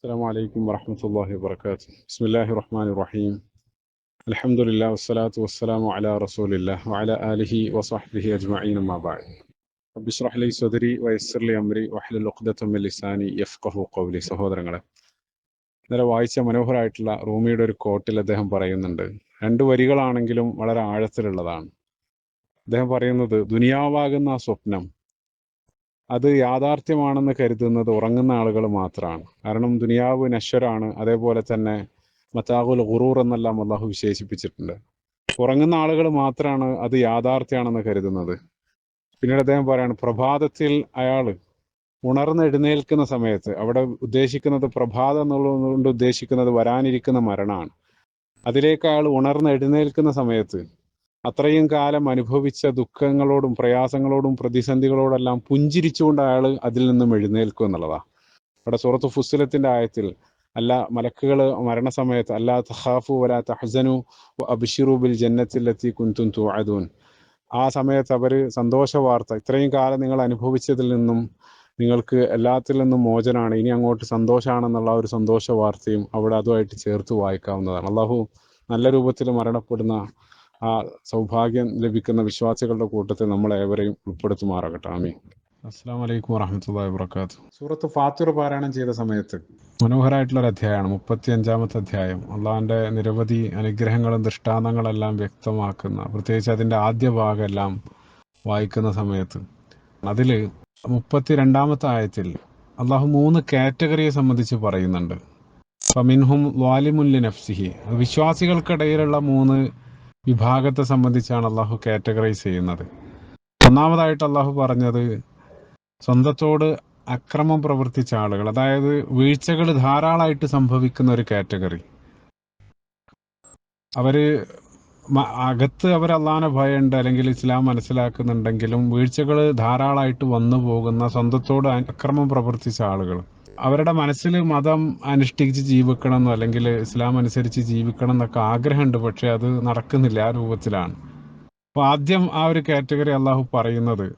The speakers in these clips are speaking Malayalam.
السلام عليكم ورحمة الله وبركاته بسم الله الرحمن الرحيم الحمد لله والصلاة والسلام على رسول الله وعلى آله وصحبه أجمعين ما بعد رب اشرح لي صدري ويسر لي أمري واحلل عقدة من لساني يفقه قولي സഹോദരങ്ങളെ ഇന്നലെ വായിച്ച മനോഹരമായിട്ടുള്ള റൂമിയുടെ ഒരു കോട്ടിൽ അദ്ദേഹം പറയുന്നുണ്ട് രണ്ട് വരികളാണെങ്കിലും വളരെ ആഴത്തിലുള്ളതാണ് അദ്ദേഹം പറയുന്നത് ദുനിയാവാകുന്ന ആ സ്വപ്നം അത് യാഥാർത്ഥ്യമാണെന്ന് കരുതുന്നത് ഉറങ്ങുന്ന ആളുകൾ മാത്രമാണ്. കാരണം ദുനിയാവ് നശ്വരാണ്. അതേപോലെ തന്നെ മത്താകുൽ ഗുറൂർ എന്നെല്ലാം അള്ളാഹു വിശേഷിപ്പിച്ചിട്ടുണ്ട്. ഉറങ്ങുന്ന ആളുകൾ മാത്രമാണ് അത് യാഥാർത്ഥ്യമാണെന്ന് കരുതുന്നത്. പിന്നീട് അദ്ദേഹം പറയാണ് പ്രഭാതത്തിൽ അയാൾ ഉണർന്ന് എഴുന്നേൽക്കുന്ന സമയത്ത് അവിടെ ഉദ്ദേശിക്കുന്നത് പ്രഭാതം എന്നുള്ളതുകൊണ്ട് ഉദ്ദേശിക്കുന്നത് വരാനിരിക്കുന്ന മരണമാണ്. അതിലേക്ക് അയാൾ ഉണർന്ന് എഴുന്നേൽക്കുന്ന സമയത്ത് അത്രയും കാലം അനുഭവിച്ച ദുഃഖങ്ങളോടും പ്രയാസങ്ങളോടും പ്രതിസന്ധികളോടെല്ലാം പുഞ്ചിരിച്ചുകൊണ്ട് അയാൾ അതിൽ നിന്നും എഴുന്നേൽക്കും എന്നുള്ളതാണ് ഇവിടെ സൂറത്ത് ഫുസ്ലത്തിന്റെ ആയത്തിൽ അല്ല മലക്കുകൾ മരണസമയത്ത് അല്ലാ തഹാഫു വലാ തഹസനു അബിഷിറു ബിൽ ജന്നത്തിലെത്തി കുന്തും തുഅദൂൻ ആ സമയത്ത് അവർ സന്തോഷ വാർത്ത ഇത്രയും കാലം നിങ്ങൾ അനുഭവിച്ചതിൽ നിന്നും നിങ്ങൾക്ക് എല്ലാത്തിൽ നിന്നും മോചനാണ് ഇനി അങ്ങോട്ട് സന്തോഷമാണെന്നുള്ള ഒരു സന്തോഷ വാർത്തയും അവിടെ അതുമായിട്ട് ചേർത്ത് വായിക്കാവുന്നതാണ്. അള്ളാഹു നല്ല രൂപത്തിൽ മരണപ്പെടുന്ന ആ സൗഭാഗ്യം ലഭിക്കുന്ന വിശ്വാസികളുടെ കൂട്ടത്തിൽ നമ്മളെ ഏവരെയും ഉൾപ്പെടുത്തുമാറാകട്ടെ. ആമീൻ. അസ്സാം വലൈക്കും വറഹമത്തല്ലാ വാബർക്കാത്തു സൂറത്ത് ഫാത്തിർ പാരായണം ചെയ്ത സമയത്ത് മനോഹരമായിട്ടുള്ള ഒരു അധ്യായമാണ്. മുപ്പത്തി അഞ്ചാമത്തെ അധ്യായം. അള്ളാഹിന്റെ നിരവധി അനുഗ്രഹങ്ങളും ദൃഷ്ടാന്തങ്ങളെല്ലാം വ്യക്തമാക്കുന്ന പ്രത്യേകിച്ച് അതിന്റെ ആദ്യ ഭാഗമെല്ലാം വായിക്കുന്ന സമയത്ത് അതിൽ മുപ്പത്തി രണ്ടാമത്തെ ആയത്തിൽ അള്ളാഹു മൂന്ന് കാറ്റഗറിയെ സംബന്ധിച്ച് പറയുന്നുണ്ട്. ഫമിൻഹും വാലിമുല്ലി നഫ്സിഹി വിശ്വാസികൾക്കിടയിലുള്ള മൂന്ന് വിഭാഗത്തെ സംബന്ധിച്ചാണ് അള്ളാഹു കാറ്റഗറൈസ് ചെയ്യുന്നത്. ഒന്നാമതായിട്ട് അള്ളാഹു പറഞ്ഞത് സ്വന്തത്തോട് അക്രമം പ്രവർത്തിച്ച ആളുകൾ അതായത് വീഴ്ചകൾ ധാരാളമായിട്ട് സംഭവിക്കുന്ന ഒരു കാറ്റഗറി. അവർ അകത്ത് അവർ അള്ളാഹാനെ ഭയമുണ്ട് അല്ലെങ്കിൽ ഇസ്ലാം മനസ്സിലാക്കുന്നുണ്ടെങ്കിലും വീഴ്ചകൾ ധാരാളമായിട്ട് വന്നു പോകുന്ന സ്വന്തത്തോട് അക്രമം പ്രവർത്തിച്ച ആളുകൾ. അവരുടെ മനസ്സിൽ മതം അനുഷ്ഠിച്ച് ജീവിക്കണം എന്നോ അല്ലെങ്കിൽ ഇസ്ലാം അനുസരിച്ച് ജീവിക്കണം എന്നൊക്കെ ആഗ്രഹമുണ്ട്. പക്ഷെ അത് നടക്കുന്നില്ല ആ രൂപത്തിലാണ്. അപ്പൊ ആദ്യം ആ ഒരു കാറ്റഗറി അള്ളാഹു പറയുന്നത്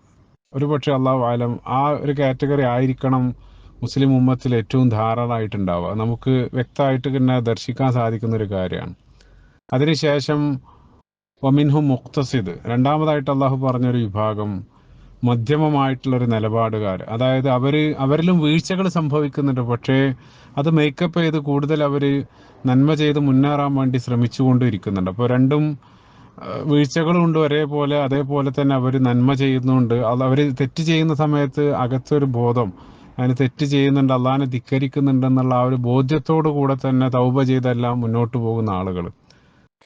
ഒരു പക്ഷെ അള്ളാഹു ആലം ആ ഒരു കാറ്റഗറി ആയിരിക്കണം മുസ്ലിം ഉമ്മത്തിൽ ഏറ്റവും ധാരാളമായിട്ടുണ്ടാവുക. നമുക്ക് വ്യക്തമായിട്ട് പിന്നെ ദർശിക്കാൻ സാധിക്കുന്ന ഒരു കാര്യമാണ്. അതിനുശേഷം ഒമിൻഹു മുക്തസിദ് രണ്ടാമതായിട്ട് അള്ളാഹു പറഞ്ഞൊരു വിഭാഗം മധ്യമമായിട്ടുള്ള ഒരു നിലപാടുകാർ അതായത് അവർ അവരിലും വീഴ്ചകൾ സംഭവിക്കുന്നുണ്ട്. പക്ഷേ അത് മേക്കപ്പ് ചെയ്ത് കൂടുതൽ അവർ നന്മ ചെയ്ത് മുന്നേറാൻ വേണ്ടി ശ്രമിച്ചുകൊണ്ടിരിക്കുന്നുണ്ട്. അപ്പോൾ രണ്ടും വീഴ്ചകളുണ്ട് ഒരേപോലെ അതേപോലെ തന്നെ അവർ നന്മ ചെയ്യുന്നുണ്ട്. അവർ തെറ്റ് ചെയ്യുന്ന സമയത്ത് അകത്തൊരു ബോധം അതിന് തെറ്റ് ചെയ്യുന്നുണ്ട് അള്ളാഹിനെ ധിക്കരിക്കുന്നുണ്ടെന്നുള്ള ആ ഒരു ബോധ്യത്തോടു കൂടെ തന്നെ തൗബ ചെയ്തെല്ലാം മുന്നോട്ട് പോകുന്ന ആളുകൾ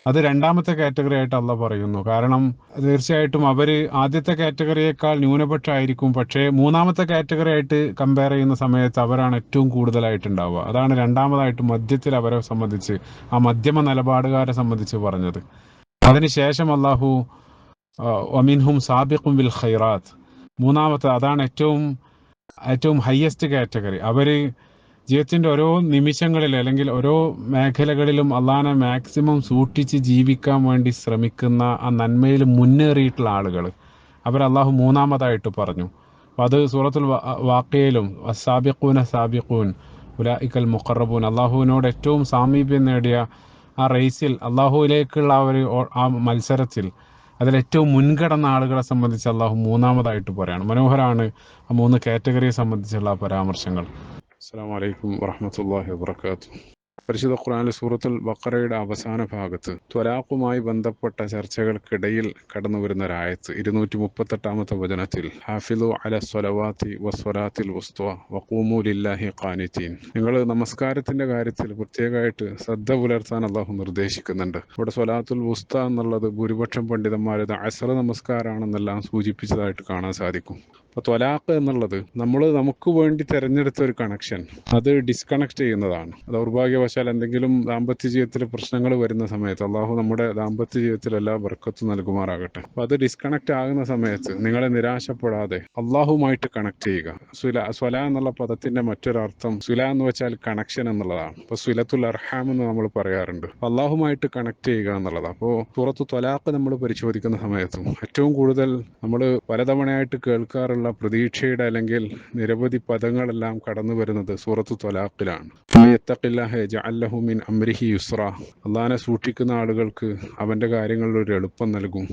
അത് രണ്ടാമത്തെ കാറ്റഗറി ആയിട്ട് അല്ല പറയുന്നു. കാരണം തീർച്ചയായിട്ടും അവർ ആദ്യത്തെ കാറ്റഗറിയേക്കാൾ ന്യൂനപക്ഷമായിരിക്കും പക്ഷേ മൂന്നാമത്തെ കാറ്റഗറി ആയിട്ട് കമ്പയർ ചെയ്യുന്ന സമയത്ത് അവരാണ് ഏറ്റവും കൂടുതലായിട്ടുണ്ടാവുക. അതാണ് രണ്ടാമതായിട്ട് മധ്യത്തിൽ അവരെ സംബന്ധിച്ച് ആ മധ്യമ നിലപാടുകാരെ സംബന്ധിച്ച് പറഞ്ഞത്. അതിനുശേഷം അള്ളാഹു ഒമിൻഹും സാബിഖും വിൽ ഖൈറാത്ത്. മൂന്നാമത്തെ അതാണ് ഏറ്റവും ഏറ്റവും ഹയസ്റ്റ് കാറ്റഗറി അവർ ജീവിതത്തിന്റെ ഓരോ നിമിഷങ്ങളിൽ അല്ലെങ്കിൽ ഓരോ മേഖലകളിലും അള്ളാഹാനെ മാക്സിമം സൂക്ഷിച്ച് ജീവിക്കാൻ വേണ്ടി ശ്രമിക്കുന്ന ആ നന്മയിൽ മുന്നേറിയിട്ടുള്ള ആളുകൾ. അവർ അള്ളാഹു മൂന്നാമതായിട്ട് പറഞ്ഞു. അപ്പം അത് സൂറത്തുൽ വാക്കയിലും സാബിഖൂന സാബിഖൂൻ ഉലായിക്കൽ മുഖറബൂൻ അള്ളാഹുവിനോട് ഏറ്റവും സാമീപ്യം നേടിയ ആ റേസിൽ അള്ളാഹുവിലേക്കുള്ള ആ ഒരു ആ മത്സരത്തിൽ അതിൽ ഏറ്റവും മുൻകടന്ന ആളുകളെ സംബന്ധിച്ച് അള്ളാഹു മൂന്നാമതായിട്ട് പറയാണ്. മനോഹരാണ് ആ മൂന്ന് കാറ്റഗറിയെ സംബന്ധിച്ചുള്ള പരാമർശങ്ങൾ. അസ്സാം വലൈക്കും വറഹമത്തല്ലാഹി വാബർക്കാത്തു പരിശുദ്ധ ഖുർആാനിലെ സൂറത്തുൽ ബക്കറയുടെ അവസാന ഭാഗത്ത് ത്വലാഖുമായി ബന്ധപ്പെട്ട ചർച്ചകൾക്കിടയിൽ കടന്നു വരുന്ന ഒരായത്ത് ഇരുന്നൂറ്റി മുപ്പത്തെട്ടാമത്തെ വചനത്തിൽ ഹാഫിദു അല സ്വലവാത്തി വസ്വലാത്തിൽ വസ്തുവ വക്കൂമൂലില്ലാഹി ഖാനിത്തീൻ നിങ്ങൾ നമസ്കാരത്തിന്റെ കാര്യത്തിൽ പ്രത്യേകമായിട്ട് ശ്രദ്ധ പുലർത്താൻ അള്ളാഹു നിർദ്ദേശിക്കുന്നുണ്ട്. ഇവിടെ സ്വലാത്തുൽ വുസ്ത എന്നുള്ളത് ഭൂരിപക്ഷം പണ്ഡിതന്മാരുടെ അസറ നമസ്കാരമാണെന്നെല്ലാം സൂചിപ്പിച്ചതായിട്ട് കാണാൻ സാധിക്കും. അപ്പൊ ത്വലാഖ് എന്നുള്ളത് നമ്മൾ നമുക്ക് വേണ്ടി തിരഞ്ഞെടുത്ത ഒരു കണക്ഷൻ അത് ഡിസ്കണക്ട് ചെയ്യുന്നതാണ്. ദൗർഭാഗ്യവശാൽ എന്തെങ്കിലും ദാമ്പത്യ ജീവിതത്തിൽ പ്രശ്നങ്ങൾ വരുന്ന സമയത്ത് അള്ളാഹു നമ്മുടെ ദാമ്പത്യ ജീവിതത്തിൽ എല്ലാ ബർക്കത്തും നൽകുമാറാകട്ടെ. അപ്പൊ അത് ഡിസ്കണക്ട് ആകുന്ന സമയത്ത് നിങ്ങളെ നിരാശപ്പെടാതെ അള്ളാഹുമായിട്ട് കണക്ട് ചെയ്യുക. സുല സ്വല എന്നുള്ള പദത്തിന്റെ മറ്റൊരർത്ഥം സുല എന്ന് വെച്ചാൽ കണക്ഷൻ എന്നുള്ളതാണ്. അപ്പൊ സുലത്തുൽ അർഹാം എന്ന് നമ്മൾ പറയാറുണ്ട്. അള്ളാഹുമായിട്ട് കണക്ട് ചെയ്യുക എന്നുള്ളതാണ്. അപ്പോൾ സൂറത്ത് ത്വലാഖ് നമ്മൾ പരിശോധിക്കുന്ന സമയത്തും ഏറ്റവും കൂടുതൽ നമ്മൾ പലതവണയായിട്ട് കേൾക്കാറുള്ള എന്നുള്ള പ്രതീക്ഷയുടെ അല്ലെങ്കിൽ നിരവധി പദങ്ങളെല്ലാം കടന്നു വരുന്നത് സൂറത്ത് തൊലാഖിലാണ് അള്ളാനെ സൂക്ഷിക്കുന്ന ആളുകൾക്ക് അവന്റെ കാര്യങ്ങളിൽ ഒരു എളുപ്പം നൽകും.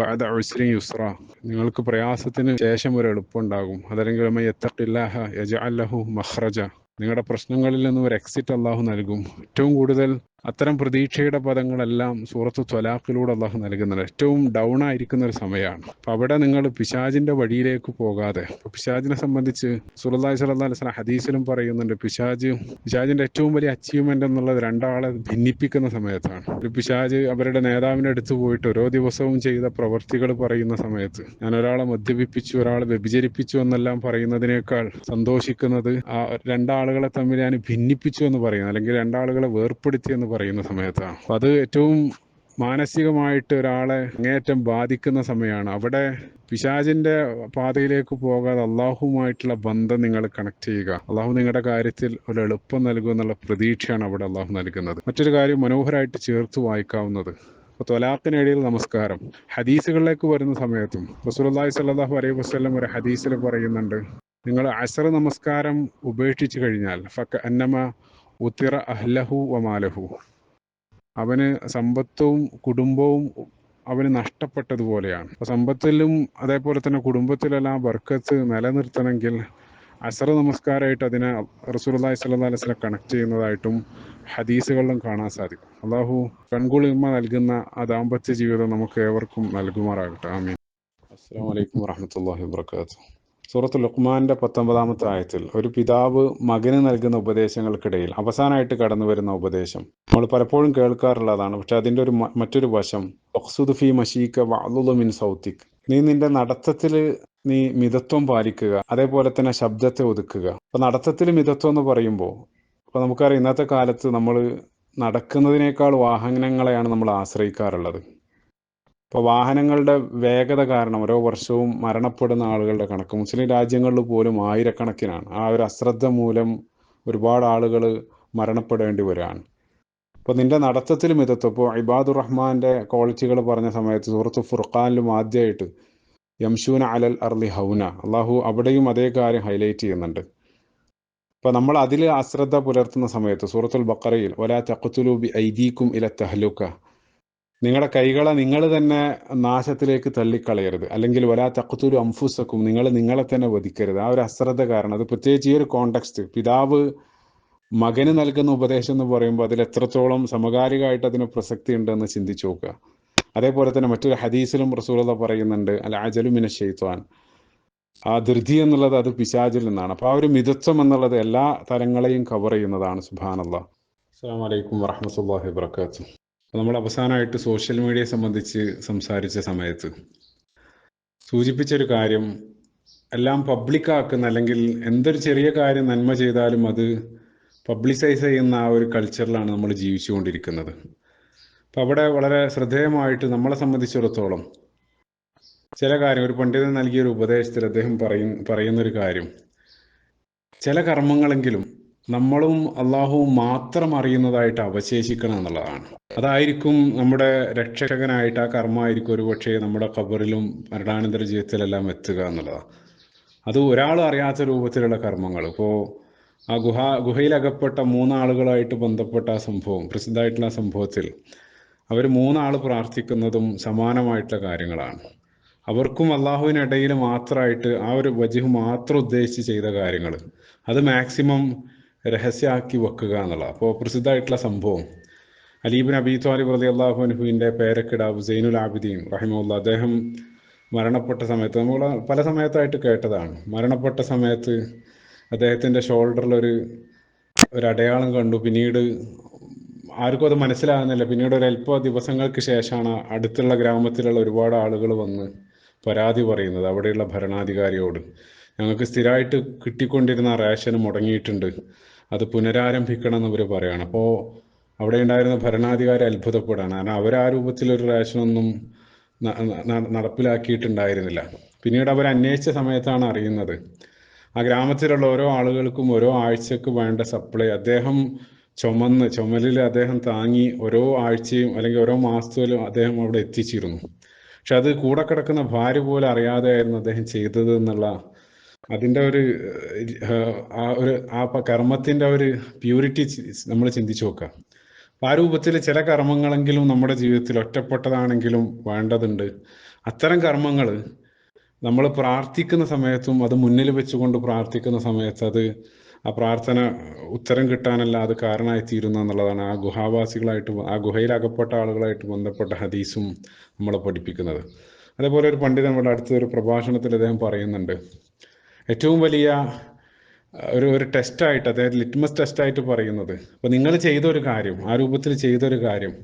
ബഅദ ഉസ്രി യുസ്ര നിങ്ങൾക്ക് പ്രയാസത്തിന് ശേഷം ഒരു എളുപ്പം ഉണ്ടാകും. അതല്ലെങ്കിൽ യത്തഖില്ലാഹ യജഅല്ലഹു മഹ്റജ നിങ്ങളുടെ പ്രശ്നങ്ങളിൽ നിന്നും ഒരു എക്സിറ്റ് അള്ളാഹു നൽകും. ഏറ്റവും കൂടുതൽ അത്തരം പ്രതീക്ഷയുടെ പദങ്ങളെല്ലാം സൂറത്ത് ത്വലാഖിലൂടെ അള്ളാഹു നൽകുന്നുണ്ട്. ഏറ്റവും ഡൗൺ ആയിരിക്കുന്ന ഒരു സമയമാണ്. അപ്പൊ അവിടെ നിങ്ങൾ പിശാജിന്റെ വഴിയിലേക്ക് പോകാതെ പിശാജിനെ സംബന്ധിച്ച് സുലല്ലാഹി സ്വല്ലാ അലൈഹി ഹദീസിലും പറയുന്നുണ്ട് പിശാജ് പിശാജിന്റെ ഏറ്റവും വലിയ അച്ചീവ്മെന്റ് എന്നുള്ളത് രണ്ടാളെ ഭിന്നിപ്പിക്കുന്ന സമയത്താണ്. ഒരു പിശാജ് അവരുടെ നേതാവിനെ അടുത്ത് പോയിട്ട് ഓരോ ദിവസവും ചെയ്ത പ്രവർത്തികൾ പറയുന്ന സമയത്ത് ഞാൻ ഒരാളെ മദ്യപിപ്പിച്ചു ഒരാളെ വ്യഭിചരിപ്പിച്ചു എന്നെല്ലാം പറയുന്നതിനേക്കാൾ സന്തോഷിക്കുന്നത് ആ രണ്ടാളുകളെ തമ്മിൽ ഞാൻ ഭിന്നിപ്പിച്ചു എന്ന് പറയുന്നത് അല്ലെങ്കിൽ രണ്ടാളുകളെ വേർപ്പെടുത്തി എന്ന് പറയുന്ന സമയത്താണ് അപ്പൊ അത് ഏറ്റവും മാനസികമായിട്ട് ഒരാളെ അങ്ങേറ്റം ബാധിക്കുന്ന സമയമാണ്. അവിടെ പിശാചിന്റെ പാതയിലേക്ക് പോകാതെ അള്ളാഹുമായിട്ടുള്ള ബന്ധം നിങ്ങൾ കണക്ട് ചെയ്യുക. അള്ളാഹു നിങ്ങളുടെ കാര്യത്തിൽ ഒരു എളുപ്പം നൽകും എന്നുള്ള പ്രതീക്ഷയാണ് അവിടെ അള്ളാഹു നൽകുന്നത്. മറ്റൊരു കാര്യം മനോഹരമായിട്ട് ചേർത്ത് വായിക്കാവുന്നത്. അപ്പോൾ തൊലാഖിനിടയിൽ നമസ്കാരം. ഹദീസുകളിലേക്ക് വരുന്ന സമയത്തും റസൂലി സല്ലാഹു അലൈഹി വസ്ലം ഒരു ഹദീസിൽ പറയുന്നുണ്ട്. നിങ്ങൾ അസർ നമസ്കാരം ഉപേക്ഷിച്ചു കഴിഞ്ഞാൽ ഫക്ക അന്നമ ഉത്തിറ അഹ്ലഹു വമാലഹു. അവന് സമ്പത്തും കുടുംബവും അവന് നഷ്ടപ്പെട്ടതുപോലെയാണ്. സമ്പത്തിലും അതേപോലെ തന്നെ കുടുംബത്തിലെല്ലാം ബർക്കത്ത് നിലനിർത്തണമെങ്കിൽ അസർ നമസ്കാരമായിട്ട് അതിനെ റസൂലി സ്വല്ലാ അലൈഹി കണക്ട് ചെയ്യുന്നതായിട്ടും ഹദീസുകളിലും കാണാൻ സാധിക്കും. അള്ളാഹു കൺകുളിർമ നൽകുന്ന ആ ദാമ്പത്യ ജീവിതം നമുക്ക് ഏവർക്കും നൽകുമാറാകട്ടെ. ആമീൻ. അസ്സാം വലൈക്കും വാഹമത്തല്ലാഹി വാബർക്കാത്തു സൂറത്ത് ലുക്മാന്റെ പത്തൊമ്പതാമത്തെ ആയത്തിൽ ഒരു പിതാവ് മകന് നൽകുന്ന ഉപദേശങ്ങൾക്കിടയിൽ അവസാനമായിട്ട് കടന്നു വരുന്ന ഉപദേശം. നമ്മൾ പലപ്പോഴും കേൾക്കാറുള്ളതാണ്. പക്ഷെ അതിന്റെ ഒരു മറ്റൊരു വശം ഫി മഷീക്ക മിൻ സൗത്തിക്. നീ നിന്റെ നടത്തത്തിൽ നീ മിതത്വം പാലിക്കുക അതേപോലെ തന്നെ ശബ്ദത്തെ ഒതുക്കുക. അപ്പൊ നടത്തത്തിൽ മിതത്വം എന്ന് പറയുമ്പോൾ അപ്പൊ നമുക്കറിയാം ഇന്നത്തെ കാലത്ത് നമ്മൾ നടക്കുന്നതിനേക്കാൾ വാഹനങ്ങളെയാണ് നമ്മൾ ആശ്രയിക്കാറുള്ളത്. ഇപ്പോൾ വാഹനങ്ങളുടെ വേഗത കാരണം ഓരോ വർഷവും മരണപ്പെടുന്ന ആളുകളുടെ കണക്ക്. മുസ്ലിം രാജ്യങ്ങളിൽ പോലും ആയിരക്കണക്കിനാണ്. ആ ഒരു അശ്രദ്ധ മൂലം ഒരുപാട് ആളുകൾ മരണപ്പെടേണ്ടി വരികയാണ് അപ്പോൾ നിന്റെ നടത്തത്തിൽ മിതത്വം ഇപ്പോൾ ഇബാദുർ റഹ്മാന്റെ ക്വാളിറ്റികൾ പറഞ്ഞ സമയത്ത് സുഹൃത്ത് ഫുർഖാനിലും ആദ്യമായിട്ട് യംഷൂന അലൽ അർലി ഹൗന. അള്ളാഹു അവിടെയും അതേ കാര്യം ഹൈലൈറ്റ് ചെയ്യുന്നുണ്ട്. അപ്പോൾ നമ്മൾ അതിൽ അശ്രദ്ധ പുലർത്തുന്ന സമയത്ത് സൂറത്തുൽ ബക്കറയിൽ ഒലാ തഖത്തുലു ബി ഐദീക്കും ഇല തഹ്ലുക്ക നിങ്ങളുടെ കൈകളെ നിങ്ങൾ തന്നെ നാശത്തിലേക്ക് തള്ളിക്കളയരുത്. അല്ലെങ്കിൽ വലാ തക്കത്തൊരു അംഫുസക്കും നിങ്ങൾ നിങ്ങളെ തന്നെ വധിക്കരുത്. ആ ഒരു അശ്രദ്ധ കാരണം. അത് പ്രത്യേകിച്ച് ഈ ഒരു കോണ്ടെക്സ്റ്റ് പിതാവ് മകന് നൽകുന്ന ഉപദേശം എന്ന് പറയുമ്പോൾ അതിൽ എത്രത്തോളം സമകാലികമായിട്ട് അതിന് പ്രസക്തി ഉണ്ടെന്ന് ചിന്തിച്ചു നോക്കുക. അതേപോലെ തന്നെ മറ്റൊരു ഹദീസിലും റസൂലത പറയുന്നുണ്ട് അല്ല അജലുമിന ഷെയ്ത്വാൻ ആ ധൃതി എന്നുള്ളത് അത് പിശാചിൽ നിന്നാണ്. അപ്പോൾ ആ ഒരു മിതത്വം എന്നുള്ളത് എല്ലാ തരങ്ങളെയും കവർ ചെയ്യുന്നതാണ് സുബാനല്ല അസ്സാം വലൈക്കും വാഹമത്തല്ലാഹി വാത്തു നമ്മൾ അവസാനമായിട്ട് സോഷ്യൽ മീഡിയയെ സംബന്ധിച്ച് സംസാരിച്ച സമയത്ത് സൂചിപ്പിച്ചൊരു കാര്യം എല്ലാം പബ്ലിക് ആക്കുന്ന അല്ലെങ്കിൽ എന്തൊരു ചെറിയ കാര്യം നന്മ ചെയ്താലും അത് പബ്ലിസൈസ് ചെയ്യുന്ന ആ ഒരു കൾച്ചറിലാണ് നമ്മൾ ജീവിച്ചുകൊണ്ടിരിക്കുന്നത്. അപ്പം അവിടെ വളരെ ശ്രദ്ധേയമായിട്ട് നമ്മളെ സംബന്ധിച്ചിടത്തോളം ചില കാര്യം ഒരു പണ്ഡിതൻ നൽകിയ ഒരു ഉപദേശത്തിൽ അദ്ദേഹം പറയും പറയുന്നൊരു കാര്യം. ചില കർമ്മങ്ങളെങ്കിലും നമ്മളും അള്ളാഹുവും മാത്രം അറിയുന്നതായിട്ട് അവശേഷിക്കണം എന്നുള്ളതാണ്. അതായിരിക്കും നമ്മുടെ രക്ഷകനായിട്ട് ആ കർമ്മമായിരിക്കും ഒരു പക്ഷേ നമ്മുടെ ഖബറിലും മരണാനന്തര ജീവിതത്തിലെല്ലാം എത്തുക എന്നുള്ളതാണ് അത് ഒരാൾ അറിയാത്ത രൂപത്തിലുള്ള കർമ്മങ്ങൾ. ഇപ്പോൾ ആ ഗുഹ ഗുഹയിലകപ്പെട്ട മൂന്നാളുകളായിട്ട് ബന്ധപ്പെട്ട ആ സംഭവം പ്രസിദ്ധമായിട്ടുള്ള സംഭവത്തിൽ അവർ മൂന്നാൾ പ്രാർത്ഥിക്കുന്നതും സമാനമായിട്ടുള്ള കാര്യങ്ങളാണ്. അവർക്കും അള്ളാഹുവിനിടയിൽ മാത്രമായിട്ട് ആ ഒരു വജിഹ് മാത്രം ഉദ്ദേശിച്ച് ചെയ്ത കാര്യങ്ങൾ. അത് മാക്സിമം രഹസ്യമാക്കി വെക്കുക എന്നുള്ളത് അപ്പോൾ പ്രസിദ്ധമായിട്ടുള്ള സംഭവം. അലീബിൻ അബി താലിബ് റലി അള്ളാഹു അനുഹുവിന്റെ പേരക്കിടാവ് സൈനുൽ ആബിദീൻ റഹിമുള്ള അദ്ദേഹം മരണപ്പെട്ട സമയത്ത് നമ്മൾ പല സമയത്തായിട്ട് കേട്ടതാണ്. മരണപ്പെട്ട സമയത്ത് അദ്ദേഹത്തിന്റെ ഷോൾഡറിൽ ഒരു ഒരു അടയാളം കണ്ടു. പിന്നീട് ആർക്കും അത് മനസ്സിലാകുന്നില്ല. പിന്നീട് ഒരു അല്പ ദിവസങ്ങൾക്ക് ശേഷമാണ് അടുത്തുള്ള ഗ്രാമത്തിലുള്ള ഒരുപാട് ആളുകൾ വന്ന് പരാതി പറയുന്നത് അവിടെയുള്ള ഭരണാധികാരിയോട്. ഞങ്ങൾക്ക് സ്ഥിരമായിട്ട് കിട്ടിക്കൊണ്ടിരുന്ന റേഷൻ മുടങ്ങിയിട്ടുണ്ട്. അത് പുനരാരംഭിക്കണം എന്ന് പറയാണ്. അപ്പോൾ അവിടെ ഉണ്ടായിരുന്ന ഭരണാധികാരി അത്ഭുതപ്പെടുകയാണ്. കാരണം അവർ ആ രൂപത്തിലൊരു റേഷനൊന്നും നടപ്പിലാക്കിയിട്ടുണ്ടായിരുന്നില്ല. പിന്നീട് അവർ അന്വേഷിച്ച സമയത്താണ് അറിയുന്നത്. ആ ഗ്രാമത്തിലുള്ള ഓരോ ആളുകൾക്കും ഓരോ ആഴ്ചക്ക് വേണ്ട സപ്ലൈ അദ്ദേഹം ചുമന്ന് ചുമലിൽ അദ്ദേഹം താങ്ങി ഓരോ ആഴ്ചയും അല്ലെങ്കിൽ ഓരോ മാസത്തിലും അദ്ദേഹം അവിടെ എത്തിച്ചിരുന്നു. പക്ഷെ അത് കൂടെ കിടക്കുന്ന ഭാര്യ പോലും അറിയാതെയായിരുന്നു അദ്ദേഹം ചെയ്തത് എന്നുള്ള അതിന്റെ ഒരു ആ ഒരു ആ കർമ്മത്തിന്റെ ഒരു പ്യൂരിറ്റി നമ്മൾ ചിന്തിച്ചു നോക്കുക ആ രൂപത്തിൽ ചില കർമ്മങ്ങളെങ്കിലും നമ്മുടെ ജീവിതത്തിൽ ഒറ്റപ്പെട്ടതാണെങ്കിലും വേണ്ടതുണ്ട്. അത്തരം കർമ്മങ്ങൾ നമ്മൾ പ്രാർത്ഥിക്കുന്ന സമയത്തും അത് മുന്നിൽ വെച്ചുകൊണ്ട് പ്രാർത്ഥിക്കുന്ന സമയത്ത് അത് ആ പ്രാർത്ഥന ഉത്തരം കിട്ടാനല്ല അത് കാരണമായി തീരുന്നു എന്നുള്ളതാണ് ആ ഗുഹാവാസികളായിട്ട് ആ ഗുഹയിൽ അകപ്പെട്ട ആളുകളായിട്ട് ബന്ധപ്പെട്ട ഹദീസും നമ്മളെ പഠിപ്പിക്കുന്നത്. അതേപോലെ ഒരു പണ്ഡിതൻ ഇവിടെ അടുത്ത ഒരു പ്രഭാഷണത്തിൽ അദ്ദേഹം പറയുന്നുണ്ട്. ഏറ്റവും വലിയ ഒരു ഒരു ടെസ്റ്റായിട്ട് അതായത് ലിറ്റ്മസ് ടെസ്റ്റായിട്ട് പറയുന്നത്. അപ്പോൾ നിങ്ങൾ ചെയ്തൊരു കാര്യം ആ രൂപത്തിൽ ചെയ്തൊരു കാര്യം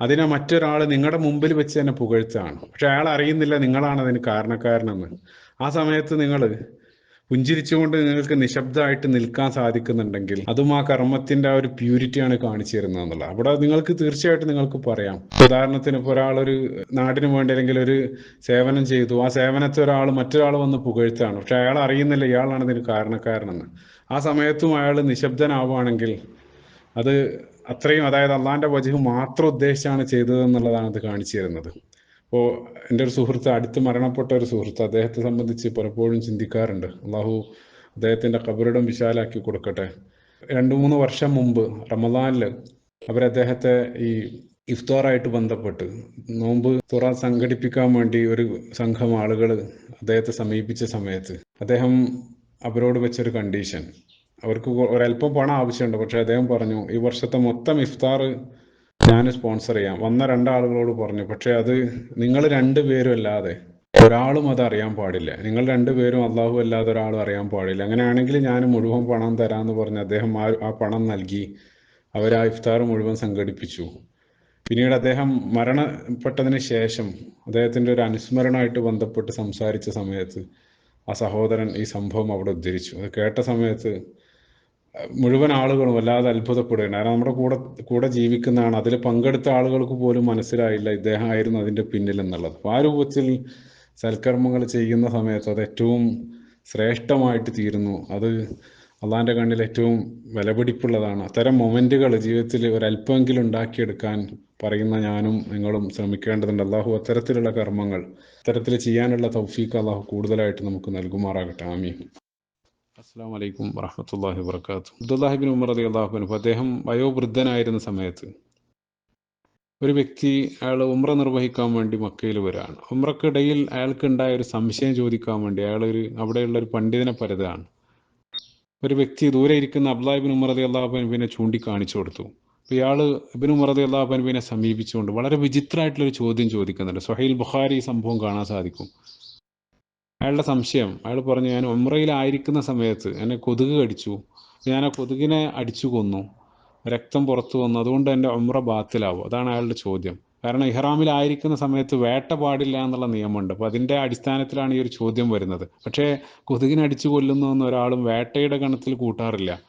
അതിനെ മറ്റൊരാൾ നിങ്ങളുടെ മുമ്പിൽ വെച്ച് തന്നെ പുകഴ്ത്താണ് പക്ഷെ അയാൾ അറിയുന്നില്ല നിങ്ങളാണ് അതിന് കാരണക്കാരനെന്ന്. ആ സമയത്ത് നിങ്ങൾ പുഞ്ചിരിച്ചുകൊണ്ട് നിങ്ങൾക്ക് നിശബ്ദമായിട്ട് നിൽക്കാൻ സാധിക്കുന്നുണ്ടെങ്കിൽ അതും ആ കർമ്മത്തിന്റെ ആ ഒരു പ്യൂരിറ്റിയാണ് കാണിച്ചു തരുന്നത് എന്നുള്ളത് അവിടെ നിങ്ങൾക്ക് തീർച്ചയായിട്ടും നിങ്ങൾക്ക് പറയാം. ഉദാഹരണത്തിന് ഇപ്പോൾ ഒരാളൊരു നാടിന് വേണ്ടി അല്ലെങ്കിൽ ഒരു സേവനം ചെയ്തു. ആ സേവനത്തെ ഒരാൾ മറ്റൊരാൾ വന്ന് പുകഴ്ത്താണ് പക്ഷെ അയാൾ അറിയുന്നില്ല ഇയാളാണ് ഇതിന് കാരണക്കാരനെന്ന്. ആ സമയത്തും അയാൾ നിശബ്ദനാവുകയാണെങ്കിൽ അത് അത്രയും അതായത് അള്ളാന്റെ വജഹ് മാത്രം ഉദ്ദേശിച്ചാണ് ചെയ്തത് എന്നുള്ളതാണ് അത് കാണിച്ചു തരുന്നത് അപ്പോൾ എന്റെ ഒരു സുഹൃത്ത് അടുത്ത് മരണപ്പെട്ട ഒരു സുഹൃത്ത് അദ്ദേഹത്തെ സംബന്ധിച്ച് പലപ്പോഴും ചിന്തിക്കാറുണ്ട്. അള്ളാഹു അദ്ദേഹത്തിന്റെ കബറിടം വിശാലാക്കി കൊടുക്കട്ടെ. രണ്ട് മൂന്ന് വർഷം മുമ്പ് റമദാനിൽ അവരദ്ദേഹത്തെ ഈ ഇഫ്താറായിട്ട് ബന്ധപ്പെട്ട് നോമ്പ് തുറ സംഘടിപ്പിക്കാൻ വേണ്ടി ഒരു സംഘം ആളുകൾ അദ്ദേഹത്തെ സമീപിച്ച സമയത്ത് അദ്ദേഹം അവരോട് വെച്ചൊരു കണ്ടീഷൻ അവർക്ക് ഒരല്പം പണം ആവശ്യമുണ്ട്. പക്ഷെ അദ്ദേഹം പറഞ്ഞു ഈ വർഷത്തെ മൊത്തം ഇഫ്താർ ഞാൻ സ്പോൺസർ ചെയ്യാം. വന്ന രണ്ടാളുകളോട് പറഞ്ഞു പക്ഷെ അത് നിങ്ങൾ രണ്ടുപേരും അല്ലാതെ ഒരാളും അത് അറിയാൻ പാടില്ല. നിങ്ങൾ രണ്ടുപേരും അള്ളാഹു അല്ലാതെ ഒരാളും അറിയാൻ പാടില്ല. അങ്ങനെയാണെങ്കിൽ ഞാൻ മുഴുവൻ പണം തരാമെന്ന് പറഞ്ഞ് അദ്ദേഹം ആ ആ പണം നൽകി. അവർ ആ ഇഫ്താർ മുഴുവൻ സംഘടിപ്പിച്ചു. പിന്നീട് അദ്ദേഹം മരണപ്പെട്ടതിന് ശേഷം അദ്ദേഹത്തിന്റെ ഒരു അനുസ്മരണമായിട്ട് ബന്ധപ്പെട്ട് സംസാരിച്ച സമയത്ത് ആ സഹോദരൻ ഈ സംഭവം അവിടെ ഉദ്ധരിച്ചു. അത് കേട്ട സമയത്ത് മുഴുവൻ ആളുകളും വല്ലാതെ അത്ഭുതപ്പെടുകയാണ്. കാരണം നമ്മുടെ കൂടെ കൂടെ ജീവിക്കുന്നതാണ്. അതിൽ പങ്കെടുത്ത ആളുകൾക്ക് പോലും മനസ്സിലായില്ല ഇദ്ദേഹം ആയിരുന്നു അതിന്റെ പിന്നിൽ എന്നുള്ളത്. ആ രൂപത്തിൽ സൽക്കർമ്മങ്ങൾ ചെയ്യുന്ന സമയത്ത് അത് ഏറ്റവും ശ്രേഷ്ഠമായിട്ട് തീരുന്നു. അത് അള്ളാന്റെ കണ്ണിൽ ഏറ്റവും വിലപിടിപ്പുള്ളതാണ്. അത്തരം മൊമെന്റുകൾ ജീവിതത്തിൽ ഒരല്പമെങ്കിലും ഉണ്ടാക്കിയെടുക്കാൻ പറയുന്ന ഞാനും നിങ്ങളും ശ്രമിക്കേണ്ടതുണ്ട്. അള്ളാഹു അത്തരത്തിലുള്ള കർമ്മങ്ങൾ അത്തരത്തിൽ ചെയ്യാനുള്ള തൗഫീഖ് അള്ളാഹു കൂടുതലായിട്ട് നമുക്ക് നൽകുമാറാകട്ടെ. ആമീൻ. അസ്സാം വലൈക്കും വറഹമത്തല്ലാഹി വർക്കാത്തു അബ്ദുല്ലാഹിബിൻ ഉമർ അലി അള്ളാഹുബിൻ അദ്ദേഹം വയോവൃദ്ധനായിരുന്ന സമയത്ത് ഒരു വ്യക്തി അയാൾ ഉമ്ര നിർവഹിക്കാൻ വേണ്ടി മക്കയിൽ വരികയാണ് ഉമ്രക്കിടയിൽ അയാൾക്കുണ്ടായ ഒരു സംശയം ചോദിക്കാൻ വേണ്ടി അയാൾ ഒരു അവിടെയുള്ള ഒരു പണ്ഡിതനെ പരതാണ്. ഒരു വ്യക്തി ദൂരെ ഇരിക്കുന്ന അബ്ദുല്ലാഹിബിൻ ഉമർ അലി അള്ളാഹുബിനെ ചൂണ്ടിക്കാണിച്ചു കൊടുത്തു. അപ്പോൾ ഇയാൾ ഇബിൻ ഉമർ അലി അള്ളാഹുബിനെ സമീപിച്ചുകൊണ്ട് വളരെ വിചിത്രമായിട്ടുള്ള ഒരു ചോദ്യം ചോദിക്കുന്നുണ്ട്. സൊഹൈൽ ബുഖാരി ഈ സംഭവം കാണാൻ സാധിക്കും. അയാളുടെ സംശയം. അയാൾ പറഞ്ഞു ഞാൻ ഉമ്രയിലായിരിക്കുന്ന സമയത്ത് എന്നെ കൊതുക് കടിച്ചു. ഞാൻ ആ കൊതുകിനെ അടിച്ചു കൊന്നു. രക്തം പുറത്തു വന്നു. അതുകൊണ്ട് എന്റെ ഉമ്ര ബാത്തിലാവും. അതാണ് അയാളുടെ ചോദ്യം. കാരണം ഇഹ്റാമിലായിരിക്കുന്ന സമയത്ത് വേട്ട പാടില്ല എന്നുള്ള നിയമമുണ്ട്. അപ്പോൾ അതിന്റെ അടിസ്ഥാനത്തിലാണ് ഈ ഒരു ചോദ്യം വരുന്നത്. പക്ഷേ കൊതുകിനെ അടിച്ചു കൊല്ലുന്നു എന്ന് ഒരാളും വേട്ടയുടെ ഗണത്തിൽ കൂട്ടാറില്ല.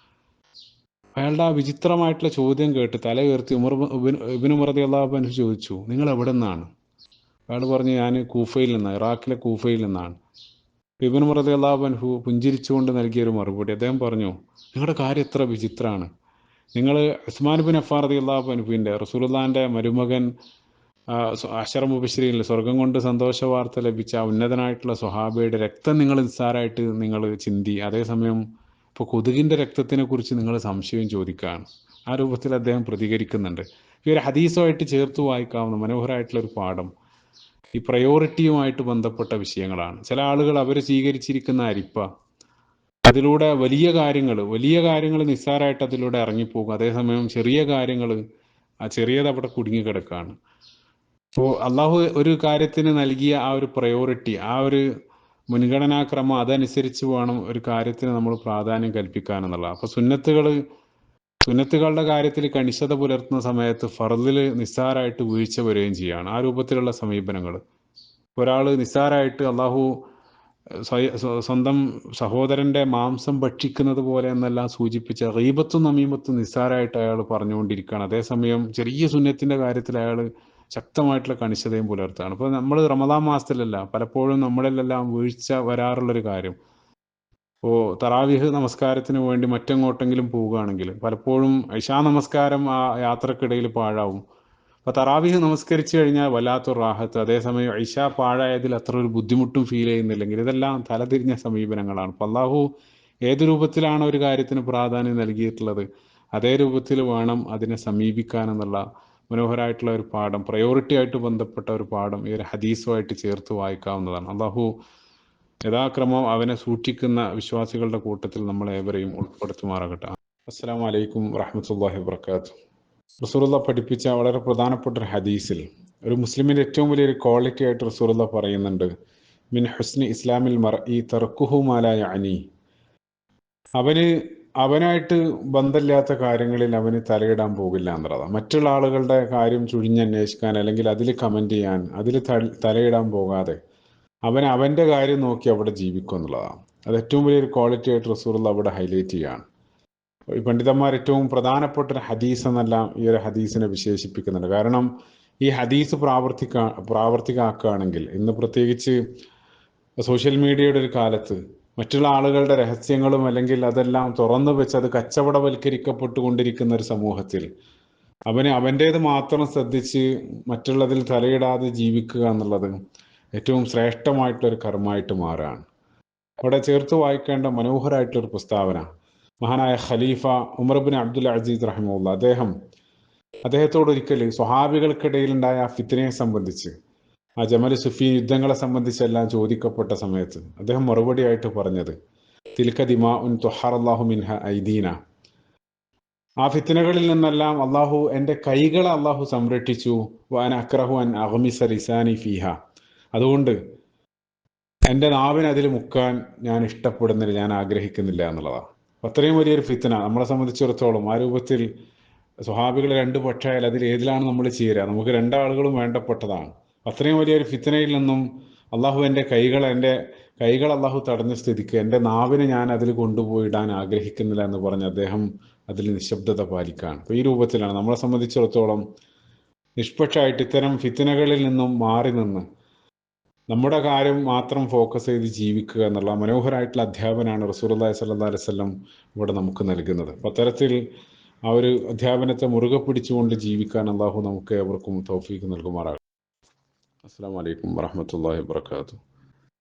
അയാളുടെ ആ വിചിത്രമായിട്ടുള്ള ചോദ്യം കേട്ട് തല ഉയർത്തി ഉമർ ഇബിൻ ഉമർദി അള്ളാഹു ചോദിച്ചു നിങ്ങൾ എവിടെ നിന്നാണ് അയാൾ പറഞ്ഞു ഞാൻ കൂഫയിൽ നിന്നാണ് ഇറാഖിലെ കൂഫയിൽ നിന്നാണ്. ഇബിൻ ഉമർദി അള്ളാഹു പുഞ്ചിരിച്ചുകൊണ്ട് നൽകിയ ഒരു മറുപടി. അദ്ദേഹം പറഞ്ഞു നിങ്ങളുടെ കാര്യം എത്ര വിചിത്രമാണ്. നിങ്ങൾ ഉസ്മാൻ ബിൻ അഫാർ അതി അള്ളാഹു അനുബിന്റെ റസൂലുള്ളാന്റെ മരുമകൻ അഷറ ഉപശ്രീയിൽ സ്വർഗം കൊണ്ട് സന്തോഷ വാർത്ത ലഭിച്ച ഉന്നതനായിട്ടുള്ള സ്വഹാബയുടെ രക്തം നിങ്ങൾ നിസ്സാരമായിട്ട് നിങ്ങൾ ചിന്തി. അതേസമയം ഇപ്പോൾ കൊതുകിന്റെ രക്തത്തിനെ കുറിച്ച് നിങ്ങൾ സംശയം ചോദിക്കുകയാണ്. ആ രൂപത്തിൽ അദ്ദേഹം പ്രതികരിക്കുന്നുണ്ട്. ഈ ഒരു ഹദീസുമായിട്ട് ചേർത്ത് വായിക്കാവുന്ന മനോഹരമായിട്ടുള്ള ഒരു പാഠം ഈ പ്രയോറിറ്റിയുമായിട്ട് ബന്ധപ്പെട്ട വിഷയങ്ങളാണ്. ചില ആളുകൾ അവർ സ്വീകരിച്ചിരിക്കുന്ന അരിപ്പ അതിലൂടെ വലിയ കാര്യങ്ങൾ വലിയ കാര്യങ്ങൾ നിസ്സാരമായിട്ട് അതിലൂടെ ഇറങ്ങിപ്പോകും. അതേസമയം ചെറിയ കാര്യങ്ങൾ ആ ചെറിയത് അവിടെ കുടുങ്ങിക്കിടക്കാണ് അപ്പോൾ അള്ളാഹു ഒരു കാര്യത്തിന് നൽകിയ ആ ഒരു പ്രയോറിറ്റി ആ ഒരു മുൻഗണനാക്രമം അതനുസരിച്ച് വേണം ഒരു കാര്യത്തിന് നമ്മൾ പ്രാധാന്യം കൽപ്പിക്കാൻ എന്നുള്ളത് അപ്പോൾ സുന്നത്തുകൾ സുന്നത്തുകളുടെ കാര്യത്തിൽ കണിശത പുലർത്തുന്ന സമയത്ത് ഫറദിൽ നിസ്സാരമായിട്ട് വീഴ്ച വരികയും ചെയ്യുകയാണ് ആ രൂപത്തിലുള്ള സമീപനങ്ങൾ ഒരാൾ നിസ്സാരമായിട്ട് അള്ളാഹു സ്വന്തം സഹോദരന്റെ മാംസം ഭക്ഷിക്കുന്നത് പോലെ എന്നെല്ലാം സൂചിപ്പിച്ച റീബത്തും നമീമത്തും നിസ്സാരമായിട്ട് അയാൾ പറഞ്ഞുകൊണ്ടിരിക്കുകയാണ്. അതേസമയം ചെറിയ സുന്നത്തിന്റെ കാര്യത്തിൽ അയാൾ ശക്തമായിട്ടുള്ള കണിശതയും പുലർത്തുകയാണ്. അപ്പോൾ നമ്മൾ റമദാൻ മാസത്തിലല്ല പലപ്പോഴും നമ്മളിലെല്ലാം വീഴ്ച വരാറുള്ളൊരു കാര്യം. ഇപ്പോൾ തറാവിഹ് നമസ്കാരത്തിന് വേണ്ടി മറ്റെങ്ങോട്ടെങ്കിലും പോവുകയാണെങ്കിൽ പലപ്പോഴും ഇഷാ നമസ്കാരം ആ യാത്രക്കിടയിൽ പാഴാവും. അപ്പോൾ തറാവിഹ് നമസ്കരിച്ചു കഴിഞ്ഞാൽ വല്ലാത്തൊരു റാഹത്ത്. അതേസമയം ഇഷ പാഴായതിൽ അത്ര ഒരു ബുദ്ധിമുട്ടും ഫീൽ ചെയ്യുന്നില്ലെങ്കിൽ ഇതെല്ലാം തലതിരിഞ്ഞ സമീപനങ്ങളാണ്. അപ്പോൾ അള്ളാഹു ഏത് രൂപത്തിലാണ് ഒരു കാര്യത്തിന് പ്രാധാന്യം നൽകിയിട്ടുള്ളത് അതേ രൂപത്തിൽ വേണം അതിനെ സമീപിക്കാനെന്നുള്ള മനോഹരമായിട്ടുള്ള ഒരു പാഠം പ്രയോറിറ്റി ആയിട്ട് ബന്ധപ്പെട്ട ഒരു പാഠം ഈ ഒരു ഹദീസുമായിട്ട് ചേർത്ത് വായിക്കാവുന്നതാണ്. അള്ളാഹു യഥാക്രമം അവനെ സൂക്ഷിക്കുന്ന വിശ്വാസികളുടെ കൂട്ടത്തിൽ നമ്മളേവരെയും ഉൾപ്പെടുത്തുമാറാകട്ടെ. അസ്സാം വലൈക്കും വറഹമത്തല്ലാഹി വാത്തു റസൂറുള്ള പഠിപ്പിച്ച വളരെ പ്രധാനപ്പെട്ട ഒരു ഹദീസിൽ ഒരു മുസ്ലിമിന്റെ ഏറ്റവും വലിയൊരു ക്വാളിറ്റി ആയിട്ട് റസൂറുള്ള പറയുന്നുണ്ട്. മിൻ ഹുസ്നി ഇസ്ലാമിൽ മർ ഈ തർക്കുഹുമാലായ അനി അവന് അവനായിട്ട് ബന്ധമില്ലാത്ത കാര്യങ്ങളിൽ അവന് തലയിടാൻ പോകില്ല എന്നുള്ളതാണ്. മറ്റുള്ള ആളുകളുടെ കാര്യം ചുഴിഞ്ഞന്വേഷിക്കാൻ അല്ലെങ്കിൽ അതിൽ കമന്റ് ചെയ്യാൻ അതിൽ തലയിടാൻ പോകാതെ അവൻ അവന്റെ കാര്യം നോക്കി അവിടെ ജീവിക്കും എന്നുള്ളതാണ് അത് ഏറ്റവും വലിയൊരു ക്വാളിറ്റി ആയിട്ട് റസൂറുള്ള അവിടെ ഹൈലൈറ്റ് ചെയ്യുകയാണ് ഈ പണ്ഡിതന്മാർ ഏറ്റവും പ്രധാനപ്പെട്ട ഒരു ഹദീസ് എന്നെല്ലാം ഈ ഒരു ഹദീസിനെ വിശേഷിപ്പിക്കുന്നുണ്ട്. കാരണം ഈ ഹദീസ് പ്രാവർത്തിക പ്രാവർത്തികമാക്കുകയാണെങ്കിൽ ഇന്ന് പ്രത്യേകിച്ച് സോഷ്യൽ മീഡിയയുടെ ഒരു കാലത്ത് മറ്റുള്ള ആളുകളുടെ രഹസ്യങ്ങളും അല്ലെങ്കിൽ അതെല്ലാം തുറന്നു വെച്ച് അത് കച്ചവടവൽക്കരിക്കപ്പെട്ടുകൊണ്ടിരിക്കുന്ന ഒരു സമൂഹത്തിൽ അവന് അവന്റേത് മാത്രം ശ്രദ്ധിച്ച് മറ്റുള്ളതിൽ തലയിടാതെ ജീവിക്കുക എന്നുള്ളത് ഏറ്റവും ശ്രേഷ്ഠമായിട്ടുള്ളൊരു കർമ്മമായിട്ട് മാറുകയാണ് അവിടെ ചേർത്ത് വായിക്കേണ്ട മനോഹരമായിട്ടുള്ളൊരു പ്രസ്താവന. മഹാനായ ഖലീഫ ഉമർബിൻ അബ്ദുൽ അസീസ് റഹിമുള്ള അദ്ദേഹം അദ്ദേഹത്തോട് ഒരിക്കൽ സ്വഹാബികൾക്കിടയിലുണ്ടായ ആ ഫിത്തിനെ സംബന്ധിച്ച് ആ ജമൽ സുഫി യുദ്ധങ്ങളെ സംബന്ധിച്ചെല്ലാം ചോദിക്കപ്പെട്ട സമയത്ത് അദ്ദേഹം മറുപടിയായിട്ട് പറഞ്ഞത് തിൽക്ക ദിമാ ഉൻ തൊഹാറല്ലാഹു മിൻഹ ഐദീന. ആ ഫിത്തിനകളിൽ നിന്നെല്ലാം അള്ളാഹു എന്റെ കൈകളെ അള്ളാഹു സംരക്ഷിച്ചു. വാൻ അക്രഹു അൻ അഹമിസ ലിസാനി ഫിഹ. അതുകൊണ്ട് എന്റെ നാവിന് അതിൽ മുക്കാൻ ഞാൻ ഇഷ്ടപ്പെടുന്നില്ല ഞാൻ ആഗ്രഹിക്കുന്നില്ല എന്നുള്ളതാണ്. അത്രയും വലിയൊരു ഫിത്തന. നമ്മളെ സംബന്ധിച്ചിടത്തോളം ആ രൂപത്തിൽ സ്വഹാബികൾ രണ്ട് പക്ഷമായാലും അതിൽ ഏതിലാണ് നമ്മൾ ചേരുക? നമുക്ക് രണ്ടാളുകളും വേണ്ടപ്പെട്ടതാണ്. അത്രയും വലിയൊരു ഫിത്തനയിൽ നിന്നും അള്ളാഹു എന്റെ കൈകൾ എന്റെ കൈകൾ അള്ളാഹു തടഞ്ഞ സ്ഥിതിക്ക് എന്റെ നാവിനെ ഞാൻ അതിൽ കൊണ്ടുപോയി ഇടാൻ ആഗ്രഹിക്കുന്നില്ല എന്ന് പറഞ്ഞ് അദ്ദേഹം അതിൽ നിശബ്ദത പാലിക്കുകയാണ്. അപ്പോൾ ഈ രൂപത്തിലാണ്. നമ്മളെ സംബന്ധിച്ചിടത്തോളം നിഷ്പക്ഷമായിട്ട് ഇത്തരം ഫിത്തനകളിൽ നിന്നും മാറി നിന്ന് നമ്മുടെ കാര്യം മാത്രം ഫോക്കസ് ചെയ്ത് ജീവിക്കുക എന്നുള്ള മനോഹരമായിട്ടുള്ള അധ്യാപനമാണ് റസൂർല്ലാഹി സല്ലാ അലൈവല്ലം ഇവിടെ നമുക്ക് നൽകുന്നത്. അപ്പം അത്തരത്തിൽ ആ ഒരു അധ്യാപനത്തെ മുറുകെ പിടിച്ചുകൊണ്ട് ജീവിക്കാൻ അള്ളാഹു നമുക്ക് ഏവർക്കും തോഫീക്ക് നൽകുമാറാകും അസ്സാം വലൈക്കും വറഹമത്തല്ലാഹി വാത്തു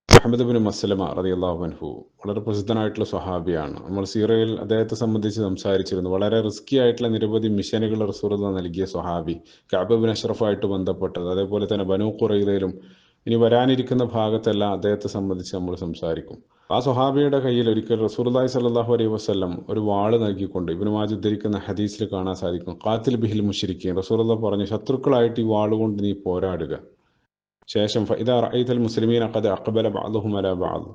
അഹമ്മദ് ബിൻ മസ്ലമ റതി അള്ളാഹുബൻഹു വളരെ പ്രസിദ്ധനായിട്ടുള്ള സ്വഹാബിയാണ്. നമ്മൾ സീറയിൽ അദ്ദേഹത്തെ സംബന്ധിച്ച് സംസാരിച്ചിരുന്നു. വളരെ റിസ്കി ആയിട്ടുള്ള നിരവധി മിഷനുകൾ റസൂറുള്ള നൽകിയ സ്വഹാബി. കാബബിൻ അഷ്റഫായിട്ട് ബന്ധപ്പെട്ടത്. അതേപോലെ തന്നെ ബനു ഖുറയിലും ഇനി വരാനിരിക്കുന്ന ഭാഗത്തെല്ലാം അദ്ദേഹത്തെ സംബന്ധിച്ച് നമ്മൾ സംസാരിക്കും. ആ സ്വഹാബിയുടെ കയ്യിൽ ഒരിക്കൽ റസൂർദായ് സല്ലാഹു അലൈഹി വസ്ലം ഒരു വാൾ നൽകിക്കൊണ്ട് ഇവന് മാജ് ഉദ്ധരിക്കുന്ന ഹദീസിൽ കാണാൻ സാധിക്കും. കാത്തിൽ ബിഹിൽ മുഷിരിക്കുകയും റസൂർദ പറഞ്ഞു ശത്രുക്കളായിട്ട് ഈ വാളുകൊണ്ട് നീ പോരാടുക. ശേഷം ഇതാ റൈതൽ മുസ്ലിമീൻ അക്കത് അക്ബല ബാദുഹുമല ബാദു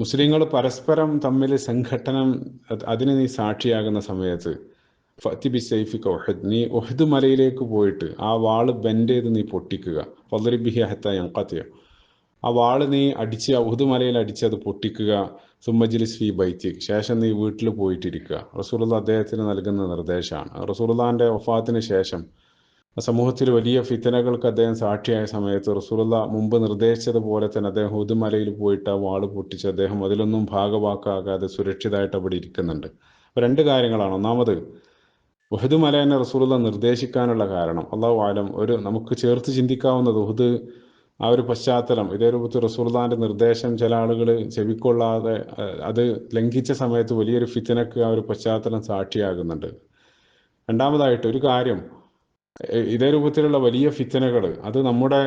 മുസ്ലിങ്ങൾ പരസ്പരം തമ്മിൽ സംഘട്ടനം അതിന് നീ സാക്ഷിയാകുന്ന സമയത്ത് ഫത്തി ബി സൈഫിക്ക് ഒഹദ് നീ ഒഹദ് മലയിലേക്ക് പോയിട്ട് ആ വാൾ ബെൻഡ് ചെയ്ത് നീ പൊട്ടിക്കുക. ഫലറിബിഹി ഹത്ത യങ്കത്തിയ ആ വാൾ നീ അടിച്ച് ഒഹദ് മലയിൽ അടിച്ച് അത് പൊട്ടിക്കുക. സുമ്മജിലിസ് ഫി ബൈത്തിക്. ശേഷം നീ വീട്ടിൽ പോയിട്ടിരിക്കുക. റസൂലുള്ള അദ്ദേഹത്തിന് നൽകുന്ന നിർദ്ദേശമാണ്. റസൂലുള്ളാന്റെ വഫാത്തിന് ശേഷം സമൂഹത്തിൽ വലിയ ഫിത്തനകൾക്ക് അദ്ദേഹം സാക്ഷിയായ സമയത്ത് റസൂലുള്ള മുമ്പ് നിർദ്ദേശിച്ചതുപോലെ തന്നെ അദ്ദേഹം ഹുദ് മലയിൽ പോയിട്ട് ആ വാൾ പൊട്ടിച്ച് അദ്ദേഹം അതിലൊന്നും ഭാഗവാക്കാകാതെ സുരക്ഷിതമായിട്ട് അവിടെ ഇരിക്കുന്നുണ്ട്. അപ്പോൾ രണ്ട് കാര്യങ്ങളാണ്. ഒന്നാമത് ഉഹദ് മലയനെ റസൂലുള്ള നിർദ്ദേശിക്കാനുള്ള കാരണം. അള്ളാഹു ആലം ഒരു നമുക്ക് ചേർത്ത് ചിന്തിക്കാവുന്നത് ഉഹദ് ആ ഒരു പശ്ചാത്തലം. ഇതേ രൂപത്തിൽ റസൂർദാന്റെ നിർദ്ദേശം ചില ആളുകൾ ചെവിക്കൊള്ളാതെ അത് ലംഘിച്ച സമയത്ത് വലിയൊരു ഫിത്തിനക്ക് ആ ഒരു പശ്ചാത്തലം സാക്ഷിയാകുന്നുണ്ട്. രണ്ടാമതായിട്ട് ഒരു കാര്യം ഇതേ രൂപത്തിലുള്ള വലിയ ഫിത്തനകൾ അത് നമ്മുടെ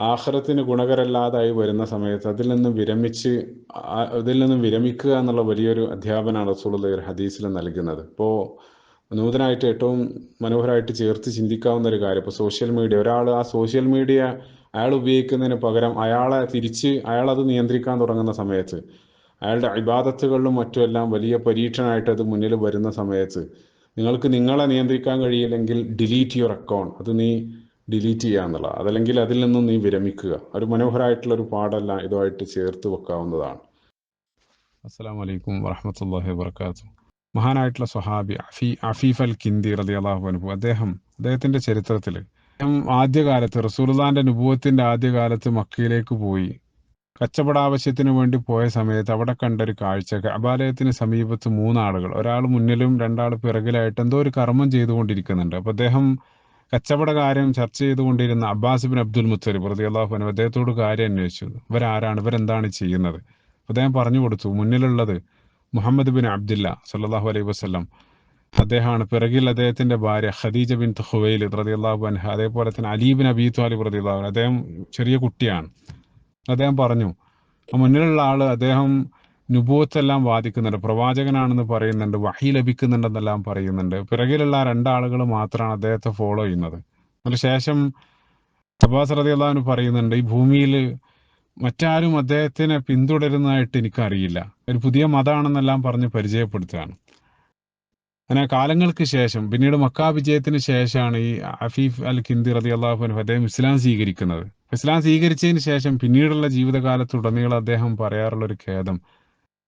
ആഹ്റത്തിന് ഗുണകരല്ലാതായി വരുന്ന സമയത്ത് അതിൽ നിന്നും വിരമിച്ച് അതിൽ നിന്നും വിരമിക്കുക എന്നുള്ള വലിയൊരു അധ്യാപനമാണ് റസൂൾ ഹദീസിൽ നൽകുന്നത്. ഇപ്പോൾ നൂതനായിട്ട് ഏറ്റവും മനോഹരമായിട്ട് ചേർത്ത് ചിന്തിക്കാവുന്ന ഒരു കാര്യം. ഇപ്പോൾ സോഷ്യൽ മീഡിയ ഒരാൾ ആ സോഷ്യൽ മീഡിയ അയാൾ ഉപയോഗിക്കുന്നതിന് പകരം അയാളെ തിരിച്ച് അയാളത് നിയന്ത്രിക്കാൻ തുടങ്ങുന്ന സമയത്ത് അയാളുടെ അഭിബാധത്തുകളിലും മറ്റുമെല്ലാം വലിയ പരീക്ഷണമായിട്ട് അത് മുന്നിൽ വരുന്ന സമയത്ത് നിങ്ങൾക്ക് നിങ്ങളെ നിയന്ത്രിക്കാൻ കഴിയില്ലെങ്കിൽ ഡിലീറ്റ് യുവർ അക്കൗണ്ട് അത് നീ ഡിലീറ്റ് ചെയ്യുക എന്നുള്ള അതല്ലെങ്കിൽ അതിൽ നിന്നും നീ വിരമിക്കുക. ഒരു മനോഹരമായിട്ടുള്ള ഒരു പാടല്ല ഇതുമായിട്ട് ചേർത്ത് വെക്കാവുന്നതാണ്. അസ്സാം വലൈക്കും വാഹമത്തല്ലാഹി വാത്തു മഹാനായിട്ടുള്ള സ്വഹാബി അഫി അഫീഫ് അൽ കിന്തി റതി അള്ളാഹു അനുഭവം അദ്ദേഹം അദ്ദേഹത്തിന്റെ ചരിത്രത്തിൽ അദ്ദേഹം ആദ്യകാലത്ത് റസൂലുള്ളാന്റെ അനുഭവത്തിന്റെ ആദ്യകാലത്ത് മക്കയിലേക്ക് പോയി. കച്ചവട ആവശ്യത്തിന് വേണ്ടി പോയ സമയത്ത് അവിടെ കണ്ട ഒരു കാഴ്ച കബാലയത്തിന് സമീപത്ത് മൂന്നാളുകൾ ഒരാൾ മുന്നിലും രണ്ടാൾ പിറകിലായിട്ട് എന്തോ ഒരു കർമ്മം ചെയ്തുകൊണ്ടിരിക്കുന്നുണ്ട്. അപ്പൊ അദ്ദേഹം കച്ചവട കാര്യം ചർച്ച ചെയ്തുകൊണ്ടിരുന്ന അബ്ബാസ് ബിൻ അബ്ദുൽ മുത്തലിബ് അള്ളാഹു അനു അദ്ദേഹത്തോട് കാര്യം അന്വേഷിച്ചു. ഇവരാരാണ്? ഇവരെന്താണ് ചെയ്യുന്നത്? അദ്ദേഹം പറഞ്ഞു കൊടുത്തു മുന്നിലുള്ളത് മുഹമ്മദ് ബിൻ അബ്ദുല്ല സല്ലാഹു അലൈഹി വസ്ലം അദ്ദേഹമാണ് പിറകിൽ അദ്ദേഹത്തിന്റെ ഭാര്യ ഖദീജ ബിൻ ഖുവൈൽ റളിയല്ലാഹു അൻഹ അതേപോലെ തന്നെ അലി ബിൻ അബി ത്വാലിബ് റളിയല്ലാഹു അൻഹു. അദ്ദേഹം ചെറിയ കുട്ടിയാണ്. അദ്ദേഹം പറഞ്ഞു മുന്നിലുള്ള ആൾ അദ്ദേഹം നുബൂത്തെല്ലാം വാദിക്കുന്നുണ്ട് പ്രവാചകനാണെന്ന് പറയുന്നുണ്ട് വഹി ലഭിക്കുന്നുണ്ടെന്നെല്ലാം പറയുന്നുണ്ട്. പിറകിലുള്ള രണ്ടാളുകൾ മാത്രമാണ് അദ്ദേഹത്തെ ഫോളോ ചെയ്യുന്നത്. അതിനുശേഷം അബ്ബാസ് റളിയല്ലാഹു പറയുന്നുണ്ട് ഈ ഭൂമിയിൽ മറ്റാരും അദ്ദേഹത്തിനെ പിന്തുടരുന്നതായിട്ട് എനിക്കറിയില്ല. ഒരു പുതിയ മതമാണെന്നെല്ലാം പറഞ്ഞ് പരിചയപ്പെടുത്തുകയാണ്. അങ്ങനെ കാലങ്ങൾക്ക് ശേഷം പിന്നീട് മക്കാ വിജയത്തിന് ശേഷമാണ് ഈ അഫീഫ് അൽ കിന്ദി റതി അള്ളാഹു അദ്ദേഹം ഇസ്ലാം സ്വീകരിക്കുന്നത്. ഇസ്ലാം സ്വീകരിച്ചതിന് ശേഷം പിന്നീടുള്ള ജീവിതകാലത്തുടനീളം അദ്ദേഹം പറയാറുള്ള ഒരു ഖേദം.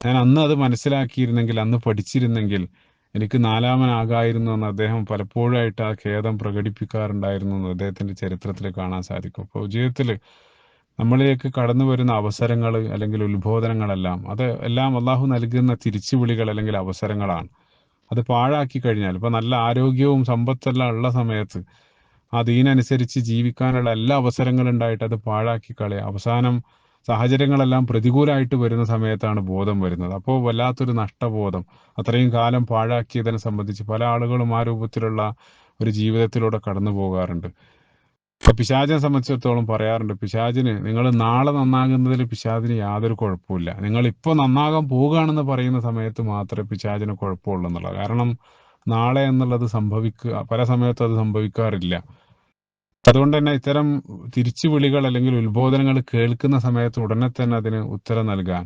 ഞാൻ അന്ന് അത് മനസ്സിലാക്കിയിരുന്നെങ്കിൽ അന്ന് പഠിച്ചിരുന്നെങ്കിൽ എനിക്ക് നാലാമനാകായിരുന്നു എന്ന് അദ്ദേഹം പലപ്പോഴായിട്ട് ആ ഖേദം പ്രകടിപ്പിക്കാറുണ്ടായിരുന്നു എന്ന് അദ്ദേഹത്തിന്റെ ചരിത്രത്തിൽ കാണാൻ സാധിക്കും. അപ്പോൾ ജീവിതത്തിൽ നമ്മളിലേക്ക് കടന്നു വരുന്ന അവസരങ്ങൾ അല്ലെങ്കിൽ ഉത്ബോധനങ്ങളെല്ലാം അത് എല്ലാം അള്ളാഹു നൽകുന്ന തിരിച്ചുവിളികൾ അല്ലെങ്കിൽ അവസരങ്ങളാണ്. അത് പാഴാക്കി കഴിഞ്ഞാൽ ഇപ്പൊ നല്ല ആരോഗ്യവും സമ്പത്തെല്ലാം ഉള്ള സമയത്ത് ആ ദീനനുസരിച്ച് ജീവിക്കാനുള്ള എല്ലാ അവസരങ്ങളും ഉണ്ടായിട്ട് അത് പാഴാക്കി കളയുക. അവസാനം സാഹചര്യങ്ങളെല്ലാം പ്രതികൂലമായിട്ട് വരുന്ന സമയത്താണ് ബോധം വരുന്നത്. അപ്പോൾ വല്ലാത്തൊരു നഷ്ടബോധം. അത്രയും കാലം പാഴാക്കിയതിനെ സംബന്ധിച്ച് പല ആളുകളും ആ രൂപത്തിലുള്ള ഒരു ജീവിതത്തിലൂടെ കടന്നു പോകാറുണ്ട്. ഇപ്പൊ പിശാചിനെ സംബന്ധിച്ചിടത്തോളം പറയാറുണ്ട് പിശാചിന് നിങ്ങൾ നാളെ നന്നാകുന്നതിൽ പിശാചിന് യാതൊരു കുഴപ്പമില്ല നിങ്ങൾ ഇപ്പോൾ നന്നാകാൻ പോവുകയാണെന്ന് പറയുന്ന സമയത്ത് മാത്രമേ പിശാചിന് കുഴപ്പമുള്ളൂ എന്നുള്ളത് കാരണം നാളെ എന്നുള്ളത് സംഭവിക്കുക പല സമയത്തും അത് സംഭവിക്കാറില്ല. അതുകൊണ്ട് തന്നെ ഇത്തരം തിരിച്ചുവിളികൾ അല്ലെങ്കിൽ ഉത്ബോധനങ്ങൾ കേൾക്കുന്ന സമയത്ത് ഉടനെ തന്നെ അതിന് ഉത്തരം നൽകാൻ.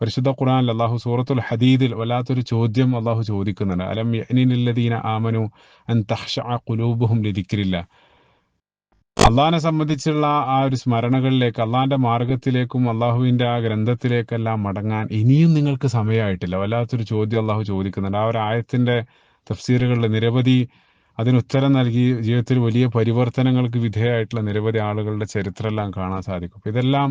പരിശുദ്ധ ഖുർആനിൽ അള്ളാഹു സൂറത്തുൽ ഹദീദിൽ വല്ലാത്തൊരു ചോദ്യം അള്ളാഹു ചോദിക്കുന്നുണ്ട്. അലം യഅ്നില്ലദീന ആമനു അൻ തഖ്ശഅ ഖുലൂബുഹും ലിദിക്രില്ല? അള്ളാഹിനെ സംബന്ധിച്ചുള്ള ആ ഒരു സ്മരണകളിലേക്ക് അള്ളാഹിന്റെ മാർഗത്തിലേക്കും അള്ളാഹുവിന്റെ ആ ഗ്രന്ഥത്തിലേക്കെല്ലാം മടങ്ങാൻ ഇനിയും നിങ്ങൾക്ക് സമയമായിട്ടില്ല. വല്ലാത്തൊരു ചോദ്യം അള്ളാഹു ചോദിക്കുന്നുണ്ട്. ആ ഒരു ആയത്തിന്റെ തഫ്സീറുകളിൽ നിരവധി അതിന് ഉത്തരം നൽകി ജീവിതത്തിൽ വലിയ പരിവർത്തനങ്ങൾക്ക് വിധേയമായിട്ടുള്ള നിരവധി ആളുകളുടെ ചരിത്രമെല്ലാം കാണാൻ സാധിക്കും. ഇതെല്ലാം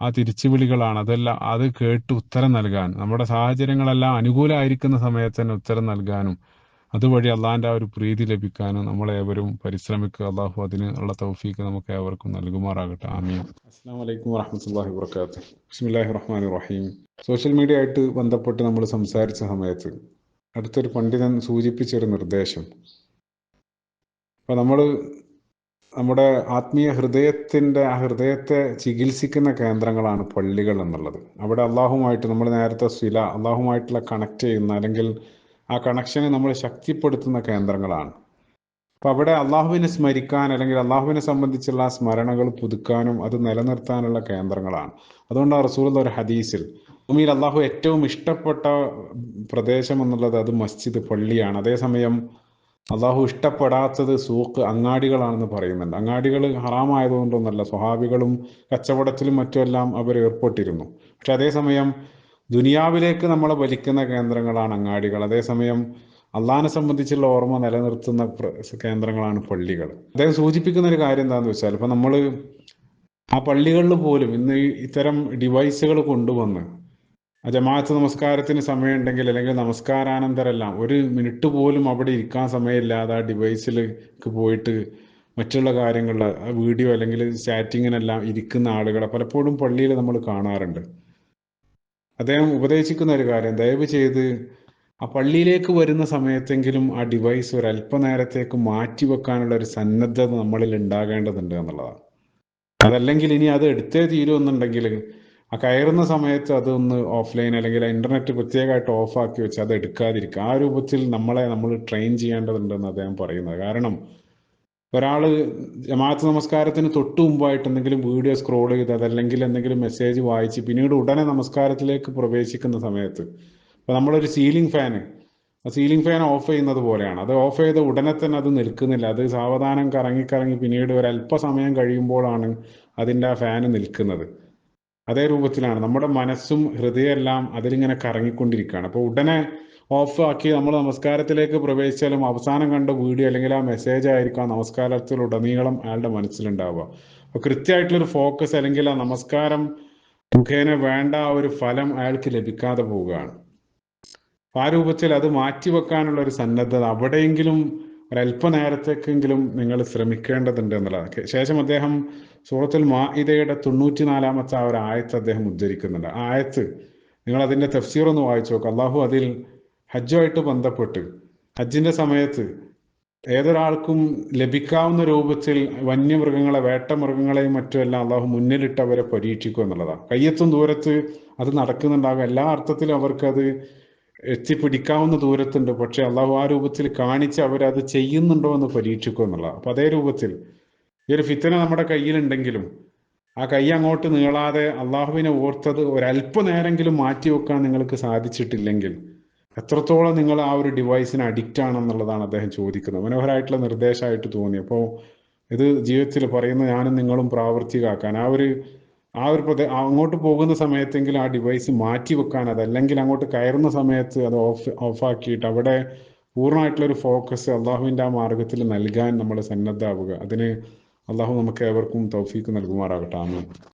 ആ തിരിച്ചുവിളികളാണ്. അതെല്ലാം അത് കേട്ട് ഉത്തരം നൽകാൻ നമ്മുടെ സാഹചര്യങ്ങളെല്ലാം അനുകൂലമായിരിക്കുന്ന സമയത്ത് തന്നെ ഉത്തരം നൽകാനും അതുവഴി അള്ളാഹിന്റെ ആ ഒരു പ്രീതി ലഭിക്കാനും നമ്മളേവരും പരിശ്രമിക്കുക. അള്ളാഹു അതിന് ഉള്ള തൗഫീക്ക് നമുക്ക് ഏവർക്കും നൽകുമാറാകട്ടെ. ആമീൻ. അസ്സാം വലൈക്കും വറഹമത്തല്ലാഹി വർക്കാത്ത് ബിസ്മില്ലാഹി റഹ്മാൻ റഹീം സോഷ്യൽ മീഡിയ ആയിട്ട് ബന്ധപ്പെട്ട് നമ്മൾ സംസാരിച്ച സമയത്ത് അടുത്തൊരു പണ്ഡിതൻ സൂചിപ്പിച്ചൊരു നിർദ്ദേശം. അപ്പൊ നമ്മൾ നമ്മുടെ ആത്മീയ ഹൃദയത്തിന്റെ ആ ഹൃദയത്തെ ചികിത്സിക്കുന്ന കേന്ദ്രങ്ങളാണ് പള്ളികൾ എന്നുള്ളത്. അവിടെ അള്ളാഹുമായിട്ട് നമ്മൾ നേരത്തെ ശില അള്ളാഹുമായിട്ടുള്ള കണക്ട് ചെയ്യുന്ന അല്ലെങ്കിൽ ആ കണക്ഷനെ നമ്മൾ ശക്തിപ്പെടുത്തുന്ന കേന്ദ്രങ്ങളാണ്. അപ്പം അവിടെ അള്ളാഹുവിനെ സ്മരിക്കാൻ അല്ലെങ്കിൽ അള്ളാഹുവിനെ സംബന്ധിച്ചുള്ള സ്മരണകൾ പുതുക്കാനും അത് നിലനിർത്താനുള്ള കേന്ദ്രങ്ങളാണ്. അതുകൊണ്ട് റസൂൽ ഒരു ഹദീസിൽ ഭൂമിയിൽ അള്ളാഹു ഏറ്റവും ഇഷ്ടപ്പെട്ട പ്രദേശം എന്നുള്ളത് അത് മസ്ജിദ് പള്ളിയാണ്. അതേസമയം അള്ളാഹു ഇഷ്ടപ്പെടാത്തത് സൂക്ക് അങ്ങാടികളാണെന്ന് പറയുന്നുണ്ട്. അങ്ങാടികൾ ഹറാമായതുകൊണ്ടൊന്നല്ല സ്വഹാബികളും കച്ചവടത്തിലും മറ്റുമെല്ലാം അവർ ഏർപ്പെട്ടിരുന്നു. പക്ഷെ അതേസമയം ദുനിയാവിലേക്ക് നമ്മളെ വലിക്കുന്ന കേന്ദ്രങ്ങളാണ് അങ്ങാടികൾ. അതേസമയം അള്ളാഹിനെ സംബന്ധിച്ചുള്ള ഓർമ്മ നിലനിർത്തുന്ന കേന്ദ്രങ്ങളാണ് പള്ളികൾ. അദ്ദേഹം സൂചിപ്പിക്കുന്ന ഒരു കാര്യം എന്താണെന്ന് വെച്ചാൽ ഇപ്പം നമ്മൾ ആ പള്ളികളിൽ പോലും ഇന്ന് ഇത്തരം ഡിവൈസുകൾ കൊണ്ടുവന്ന് ജമാഅത്ത് നമസ്കാരത്തിന് സമയമുണ്ടെങ്കിൽ അല്ലെങ്കിൽ നമസ്കാരാനന്തരെല്ലാം ഒരു മിനിറ്റ് പോലും അവിടെ ഇരിക്കാൻ സമയമില്ലാതെ ആ ഡിവൈസിലേക്ക് പോയിട്ട് മറ്റുള്ള കാര്യങ്ങളിൽ വീഡിയോ അല്ലെങ്കിൽ ചാറ്റിങ്ങിനെല്ലാം ഇരിക്കുന്ന ആളുകളെ പലപ്പോഴും പള്ളിയിൽ നമ്മൾ കാണാറുണ്ട്. അദ്ദേഹം ഉപദേശിക്കുന്ന ഒരു കാര്യം. ദയവ് ചെയ്ത് ആ പള്ളിയിലേക്ക് വരുന്ന സമയത്തെങ്കിലും ആ ഡിവൈസ് ഒരു അല്പനേരത്തേക്ക് മാറ്റി വെക്കാനുള്ള ഒരു സന്നദ്ധത നമ്മളിൽ ഉണ്ടാകേണ്ടതുണ്ട് എന്നുള്ളതാണ്. അതല്ലെങ്കിൽ ഇനി അത് എടുത്തേ തീരുമെന്നുണ്ടെങ്കിൽ ആ കയറുന്ന സമയത്ത് അതൊന്ന് ഓഫ്ലൈൻ അല്ലെങ്കിൽ ഇന്റർനെറ്റ് പ്രത്യേകമായിട്ട് ഓഫാക്കി വെച്ച് അത് എടുക്കാതിരിക്കുക. ആ രൂപത്തിൽ നമ്മളെ നമ്മൾ ട്രെയിൻ ചെയ്യേണ്ടതുണ്ടെന്ന് അദ്ദേഹം പറയുന്നത്. കാരണം ഒരാൾ ജമാഅത്ത് നമസ്കാരത്തിന് തൊട്ട് മുമ്പായിട്ട് എന്തെങ്കിലും വീഡിയോ സ്ക്രോൾ ചെയ്ത് അതല്ലെങ്കിൽ എന്തെങ്കിലും മെസ്സേജ് വായിച്ച് പിന്നീട് ഉടനെ നമസ്കാരത്തിലേക്ക് പ്രവേശിക്കുന്ന സമയത്ത്. അപ്പോൾ നമ്മളൊരു ceiling fan ceiling fan off ചെയ്യുന്നത് പോലെയാണ്. അത് ഓഫ് ചെയ്ത ഉടനെ തന്നെ അത് നിൽക്കുന്നില്ല. അത് സാവധാനം കറങ്ങി കറങ്ങി പിന്നീട് ഒരു അല്പസമയം കഴിയുമ്പോഴാണ് അതിന്റെ ആ ഫാന് നിൽക്കുന്നത്. അതേ രൂപത്തിലാണ്. നമ്മുടെ മനസ്സും ഹൃദയമെല്ലാം അതിലിങ്ങനെ കറങ്ങിക്കൊണ്ടിരിക്കുകയാണ്. അപ്പോൾ ഉടനെ ഓഫ് ആക്കി നമ്മൾ നമസ്കാരത്തിലേക്ക് പ്രവേശിച്ചാലും അവസാനം കണ്ട വീഡിയോ അല്ലെങ്കിൽ ആ മെസ്സേജ് ആയിരിക്കും ആ നമസ്കാരത്തിലുടനീളം അയാളുടെ മനസ്സിലുണ്ടാവുക. അപ്പോൾ കൃത്യമായിട്ടുള്ളൊരു ഫോക്കസ് അല്ലെങ്കിൽ ആ നമസ്കാരം മുഖേന വേണ്ട ഒരു ഫലം അയാൾക്ക് ലഭിക്കാതെ പോവുകയാണ്. ആ രൂപത്തിൽ അത് മാറ്റിവെക്കാനുള്ള ഒരു സന്നദ്ധത അവിടെയെങ്കിലും ഒരല്പനേരത്തേക്കെങ്കിലും നിങ്ങൾ ശ്രമിക്കേണ്ടതുണ്ട് എന്നുള്ളതാണ്. ശേഷം അദ്ദേഹം സൂറത്തുൽ മാഇദയുടെ തൊണ്ണൂറ്റിനാലാമത്തെ ആ ഒരു ആയത്ത് അദ്ദേഹം ഉദ്ധരിക്കുന്നുണ്ട്. ആ ആയത്ത് നിങ്ങൾ അതിന്റെ തഫ്സീർ ഒന്ന് വായിച്ചു നോക്കുക അള്ളാഹു അതിൽ ഹജ്ജുമായിട്ട് ബന്ധപ്പെട്ട്. ഹജ്ജിന്റെ സമയത്ത് ഏതൊരാൾക്കും ലഭിക്കാവുന്ന രൂപത്തിൽ വന്യമൃഗങ്ങളെ വേട്ടമൃഗങ്ങളെയും മറ്റുമെല്ലാം അള്ളാഹു മുന്നിലിട്ട് അവരെ പരീക്ഷിക്കുക എന്നുള്ളതാണ്. കയ്യെത്തും ദൂരത്ത് അത് നടക്കുന്നുണ്ടാകും. എല്ലാ അർത്ഥത്തിലും അവർക്കത് എത്തിപ്പിടിക്കാവുന്ന ദൂരത്തുണ്ട്. പക്ഷെ അള്ളാഹു ആ രൂപത്തിൽ കാണിച്ച് അവരത് ചെയ്യുന്നുണ്ടോ എന്ന് പരീക്ഷിക്കുക എന്നുള്ളതാണ്. അപ്പൊ അതേ രൂപത്തിൽ ഈ ഒരു ഫിത്തന നമ്മുടെ കയ്യിലുണ്ടെങ്കിലും ആ കൈ അങ്ങോട്ട് നീളാതെ അള്ളാഹുവിനെ ഓർത്തത് ഒരല്പനേരെങ്കിലും മാറ്റി വെക്കാൻ നിങ്ങൾക്ക് സാധിച്ചിട്ടില്ലെങ്കിൽ എത്രത്തോളം നിങ്ങൾ ആ ഒരു ഡിവൈസിന് അഡിക്റ്റ് ആണെന്നുള്ളതാണ് അദ്ദേഹം ചോദിക്കുന്നത്. മനോഹരമായിട്ടുള്ള നിർദ്ദേശമായിട്ട് തോന്നി. അപ്പോൾ ഇത് ജീവിതത്തിൽ പറയുന്ന ഞാനും നിങ്ങളും പ്രാവർത്തികമാക്കാൻ. ആ ഒരു ആ ഒരു പ്രദേ അങ്ങോട്ട് പോകുന്ന സമയത്തെങ്കിലും ആ ഡിവൈസ് മാറ്റി വെക്കാൻ അതല്ലെങ്കിൽ അങ്ങോട്ട് കയറുന്ന സമയത്ത് അത് ഓഫ് ഓഫാക്കിയിട്ട് അവിടെ പൂർണമായിട്ടുള്ള ഒരു ഫോക്കസ് അള്ളാഹുവിന്റെ ആ മാർഗത്തിൽ നൽകാൻ നമ്മൾ സന്നദ്ധാവുക അതിന് അള്ളാഹു നമുക്ക് ഏവർക്കും തൗഫീക്ക് നൽകുമാറാകട്ടെ. ആമീൻ.